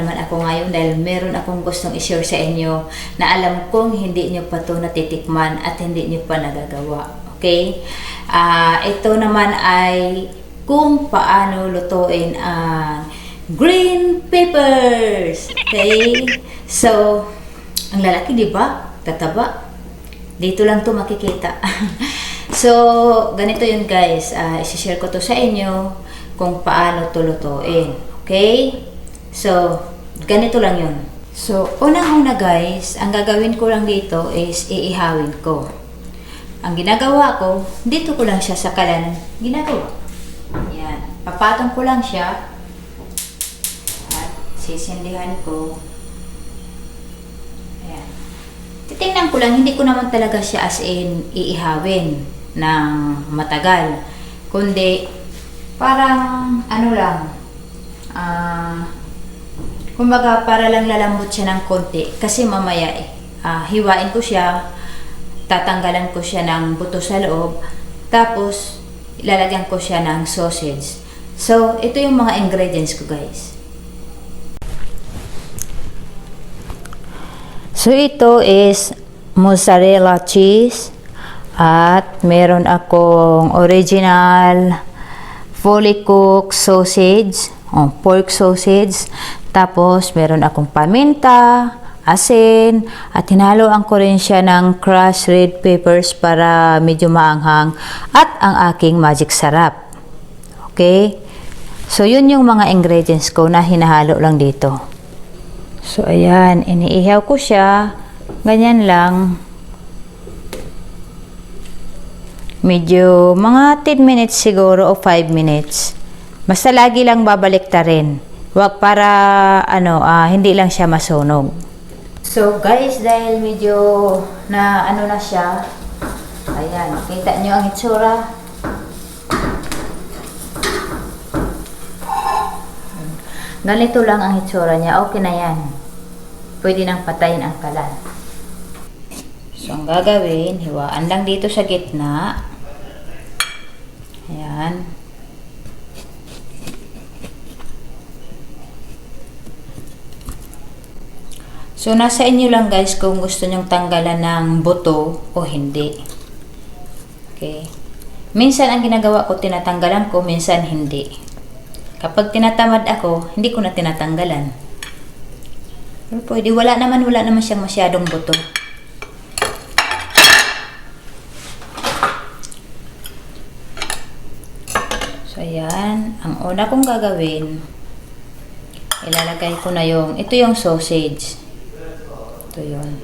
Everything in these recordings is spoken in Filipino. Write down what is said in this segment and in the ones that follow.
naman ako ngayon dahil meron akong gustong i-share sa inyo na alam kong hindi nyo pa to natitikman at hindi nyo pa nagagawa. Okay? Ah, ito naman ay kung paano lutuin ang green peppers. Okay? So, ang lalaki, di ba? Tataba. Dito lang to makikita. so, ganito yun guys. Uh, isi-share ko to sa inyo kung paano to lutuin. Okay? So, ganito lang yun. So, unang-una guys, ang gagawin ko lang dito is iihawin ko. Ang ginagawa ko, dito ko lang siya sa kalan ginagawa. Yan. Papatong ko lang siya. At sisindihan ko. Ayan. Titingnan ko lang, hindi ko naman talaga siya as in iihawin ng matagal. Kundi, parang ano lang, ah, kumbaga para lang lalambot siya ng konti. Kasi mamaya, ah, hiwain ko siya, tatanggalan ko siya ng buto sa loob, tapos ilalagyan ko siya ng sausage. So, ito yung mga ingredients ko guys. So, ito is mozzarella cheese at meron akong original fully cooked sausage, oh, pork sausage. Tapos, meron akong paminta, asin, at hinaloan ko rin siya ng crushed red peppers para medyo maanghang at ang aking magic sarap. Okay? So, yun yung mga ingredients ko na hinahalo lang dito. So, ayan, iniihaw ko siya. Ganyan lang. Medyo mga 10 minutes siguro o 5 minutes. Basta lagi lang babalik ta rin. Wag para ano, ah, hindi lang siya masunog. So guys, dahil medyo na ano na siya, ayan, kita nyo ang itsura. Ganito lang ang itsura niya. Okay na yan. Pwede nang patayin ang kalan. So, ang gagawin, hiwaan lang dito sa gitna. Ayan. So, nasa inyo lang guys kung gusto nyong tanggalan ng buto o hindi. Okay. Minsan ang ginagawa ko, tinatanggalan ko, minsan hindi. Kapag tinatamad ako, hindi ko na tinatanggalan. Pero pwede, wala naman, wala naman siyang masyadong buto. So, ayan. Ang una kong gagawin, ilalagay ko na yung, ito yung sausage. Ito yun.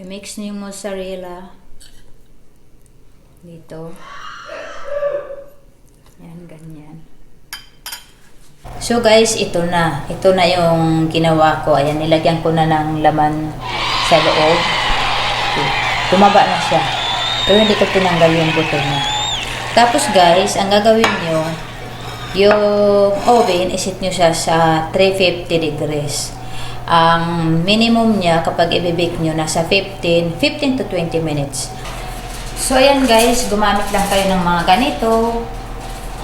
I-mix niyo yung mozzarella dito. Yan, ganyan. So guys, ito na. Ito na yung ginawa ko. Ayan, nilagyan ko na ng laman sa loob. Okay. Tumaba na siya. Pero hindi ko tinanggal yung buto niya. Tapos guys, ang gagawin nyo, yung oven, isit nyo siya sa 350 degrees. Ang minimum niya kapag i-bake nyo, nasa 15, 15 to 20 minutes. So, ayan guys, gumamit lang kayo ng mga ganito.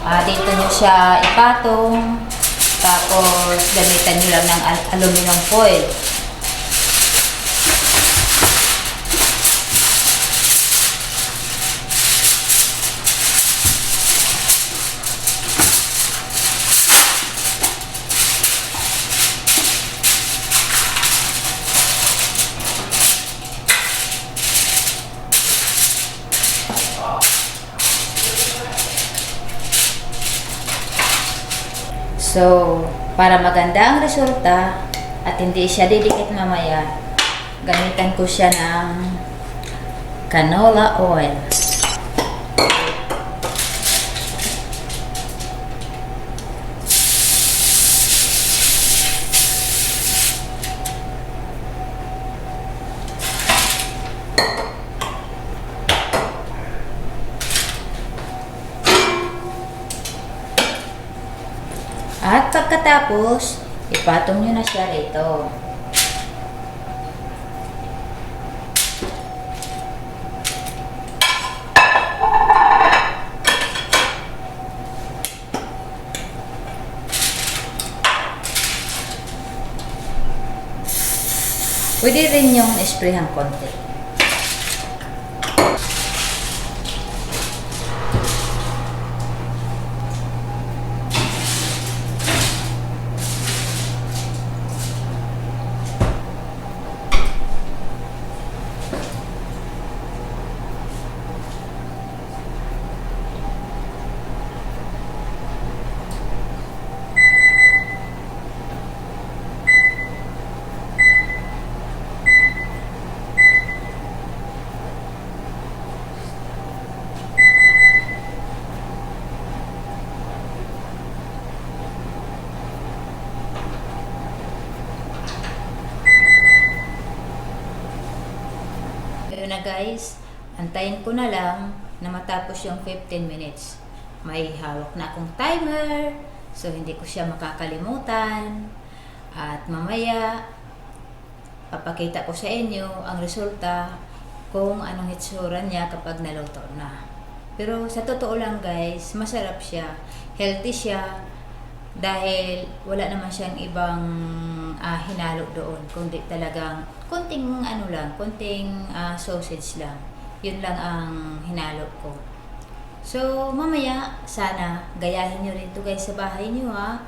Ah, dito nyo siya ipatong. Tapos, gamitan nyo lang ng al- aluminum foil. So, para maganda ang resulta at hindi siya didikit mamaya, gamitan ko siya ng canola oil. At pagkatapos, ipatong nyo na siya rito. Pwede rin yung sprayhan konti. Ayun na guys, antayin ko na lang na matapos yung 15 minutes. May hawak na akong timer, so hindi ko siya makakalimutan. At mamaya, papakita ko sa inyo ang resulta kung anong hitsura niya kapag naluto na. Pero sa totoo lang guys, masarap siya. Healthy siya dahil wala naman siyang ibang ah, hinalo doon kundi talagang konting ano lang, konting ah, sausage lang. Yun lang ang hinalo ko. So, mamaya, sana gayahin nyo rin to guys sa bahay nyo ha.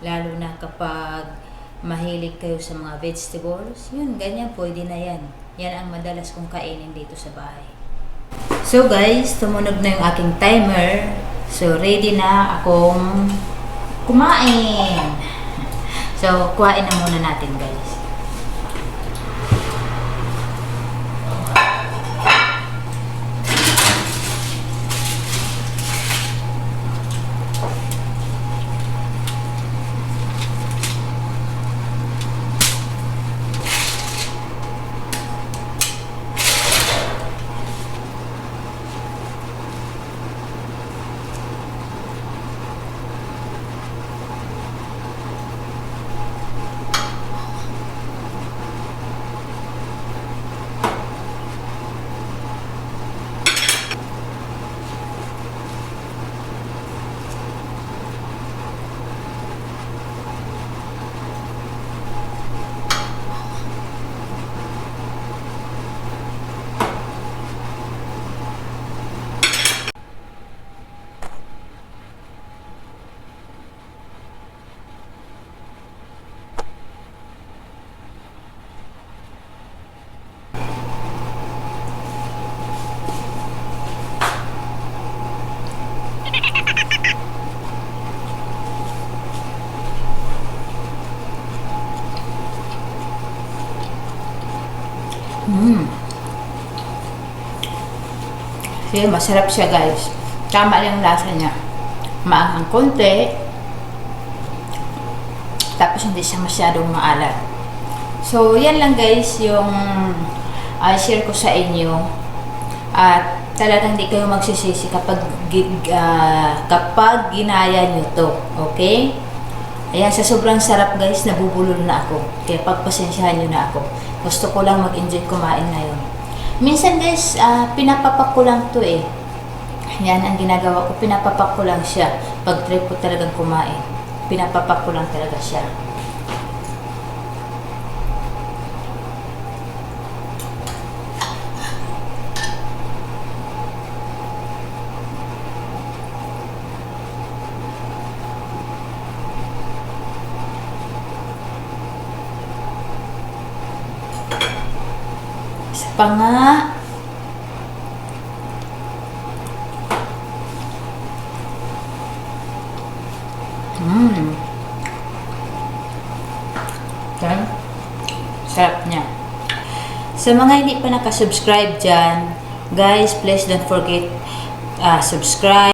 Lalo na kapag mahilig kayo sa mga vegetables. Yun, ganyan, pwede na yan. Yan ang madalas kong kainin dito sa bahay. So guys, tumunog na yung aking timer. So, ready na akong kumain. So, kuhain na muna natin guys. Kasi masarap siya guys. Tama lang lasa niya. Maanghang konti. Tapos hindi siya masyadong maalat. So, yan lang guys yung uh, share ko sa inyo. At talagang hindi kayo magsisisi kapag, ah, kapag ginaya nyo to. Okay? Ayan, sa sobrang sarap guys, nabubulol na ako. Kaya pagpasensyahan nyo na ako. Gusto ko lang mag-enjoy kumain ngayon. Minsan guys, ah, pinapapak to eh. Yan ang ginagawa ko, pinapapak ko lang siya. Pag trip ko talagang kumain, pinapapak ko lang talaga siya. Pa nga. Mmm. Okay. Sarap niya. Sa mga hindi pa nakasubscribe dyan, guys, please don't forget uh, subscribe.